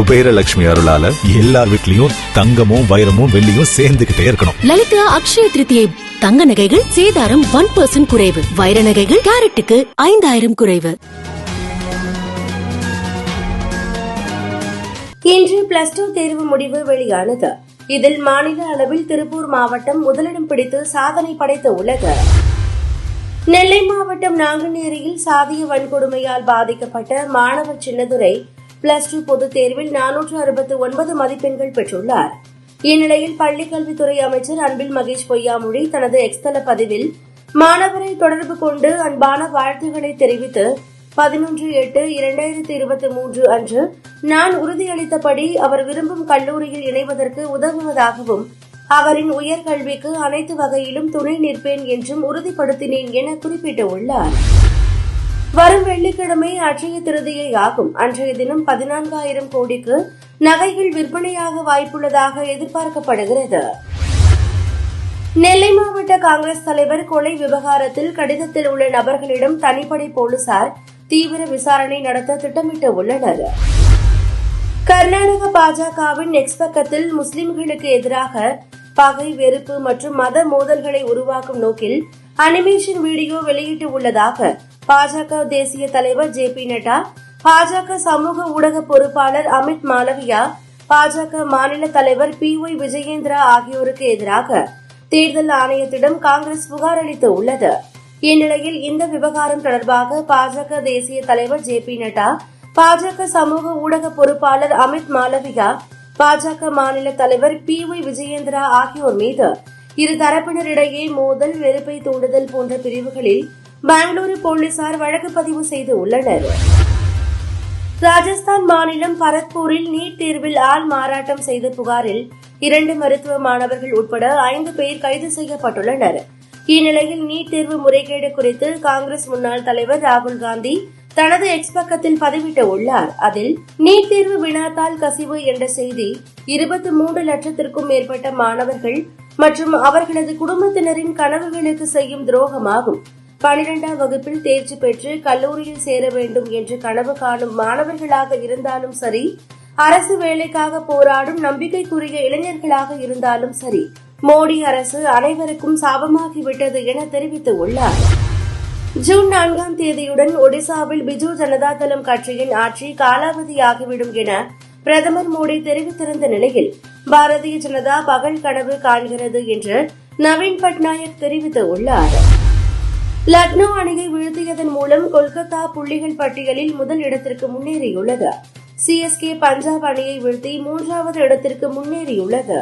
குபேரலட்சுமி அருளால எல்லார் வீட்லயும் தங்கமும் வைரமும் வெள்ளியும் சேர்ந்துகிட்டே இருக்கணும். லலிதா அக்ஷய திருத்தியை தங்க நகைகள் சேதாரம் ஒன் பர்சன்ட் குறைவு. வைர நகைகள் கேரட்டுக்கு ஐந்தாயிரம் குறைவு. இன்று பிளஸ் டூ தேர்வு முடிவு வெளியானது. இதில் மாநில அளவில் திருப்பூர் மாவட்டம் முதலிடம் பிடித்து சாதனை படைத்து உள்ளது நெல்லை மாவட்டம் நாங்குநேரியில் சாதிய வன்கொடுமையால் பாதிக்கப்பட்ட மாணவர் சின்னதுரை பிளஸ் டூ பொதுத் தேர்வில் நானூற்று அறுபத்து ஒன்பது மதிப்பெண்கள் பெற்றுள்ளார். இந்நிலையில் பள்ளிக்கல்வித்துறை அமைச்சர் அன்பில் மகேஷ் பொய்யாமொழி தனது எக்ஸ்தல பதிவில் மாணவரை தொடர்பு கொண்டு அன்பான வாழ்த்துக்களை தெரிவித்து பதினொன்று எட்டு இரண்டாயிரத்தி இருபத்தி மூன்று அன்று நான் உறுதியளித்தபடி அவர் விரும்பும் கல்லூரியில் இணைவதற்கு உதவுவதாகவும் அவரின் உயர்கல்விக்கு அனைத்து வகையிலும் துணை நிற்பேன் என்றும் உறுதிப்படுத்தினேன் என குறிப்பிட்டுள்ளார். வரும் வெள்ளிக்கிழமை அட்சய திருதியை ஆகும் அன்றைய தினம் பதினான்காயிரம் கோடிக்கு நகைகள் விற்பனையாக வாய்ப்புள்ளதாக எதிர்பார்க்கப்படுகிறது. நெல்லை மாவட்ட காங்கிரஸ் தலைவர் கொலை விவகாரத்தில் கடிதத்தில் உள்ள நபர்களிடம் தனிப்படை போலீசார் தீவிர விசாரணை நடத்த திட்டமிட்டு உள்ளனர். கர்நாடக பாஜகவின் நெக்ஸ்ட் பக்கத்தில் முஸ்லிம்களுக்கு எதிராக பகை வெறுப்பு மற்றும் மத மோதல்களை உருவாக்கும் நோக்கில் அனிமேஷன் வீடியோ வெளியிட்டு உள்ளதாக பாஜக தேசிய தலைவர் ஜே பி நட்டா பாஜக சமூக ஊடக பொறுப்பாளர் அமித் மாலவியா பாஜக மாநில தலைவர் பி ஒய் விஜயேந்திரா ஆகியோருக்கு எதிராக தேர்தல் ஆணையத்திடம் காங்கிரஸ் புகார் அளித்து உள்ளது. இந்நிலையில் இந்த விவகாரம் தொடர்பாக பாஜக தேசிய தலைவர் ஜே பி நட்டா பாஜக சமூக ஊடக பொறுப்பாளர் அமித் மாலவியா பாஜக மாநில தலைவர் பி ஒய் விஜயேந்திரா ஆகியோர் மீது இரு தரப்பினரிடையே மோதல் வெறுப்பை தூண்டுதல் போன்ற பிரிவுகளில் பெங்களூரு போலீசார் வழக்கு பதிவு செய்து உள்ளனர். ராஜஸ்தான் மாநிலம் பரத்பூரில் நீட் தேர்வில் ஆள் மாறாட்டம் செய்த புகாரில் இரண்டு மருத்துவ மாணவர்கள் உட்பட ஐந்து பேர் கைது செய்யப்பட்டுள்ளனர். இந்நிலையில் நீட் தேர்வு முறைகேடு குறித்து காங்கிரஸ் முன்னாள் தலைவர் ராகுல் காந்தி தனது எக்ஸ் பக்கத்தில் பதிவிட்டு உள்ளார். அதில் நீட் தேர்வு வினாத்தால் கசிவு என்ற செய்தி இருபத்தி மூன்று லட்சத்திற்கும் மேற்பட்ட மாணவர்கள் மற்றும் அவர்களது குடும்பத்தினரின் கனவுகளுக்கு செய்யும் துரோகமாகும். பனிரெண்டாம் வகுப்பில் தேர்ச்சி பெற்று கல்லூரியில் சேர வேண்டும் என்று கனவு காணும் மாணவர்களாக இருந்தாலும் சரி அரசு வேலைக்காக போராடும் நம்பிக்கைக்குரிய இளைஞர்களாக இருந்தாலும் சரி மோடி அரசு அனைவருக்கும் சாபமாகிவிட்டது என தெரிவித்துள்ளார் ஜூன் நான்காம் தேதியுடன் ஒடிசாவில் பிஜு ஜனதா தளம் கட்சியின் ஆட்சி காலாவதியாகிவிடும் என பிரதமர் மோடி தெரிவித்திருந்த நிலையில் பாரதிய ஜனதா பகல் கனவு காண்கிறது என்று நவீன் பட்நாயக் தெரிவித்துள்ளாா் லக்னோ அணியை வீழ்த்தியதன் மூலம் கொல்கத்தா புள்ளிகள் பட்டியலில் முதல் இடத்திற்கு முன்னேறியுள்ளது. சிஎஸ்கே பஞ்சாப் அணியை வீழ்த்தி மூன்றாவது இடத்திற்கு முன்னேறியுள்ளது.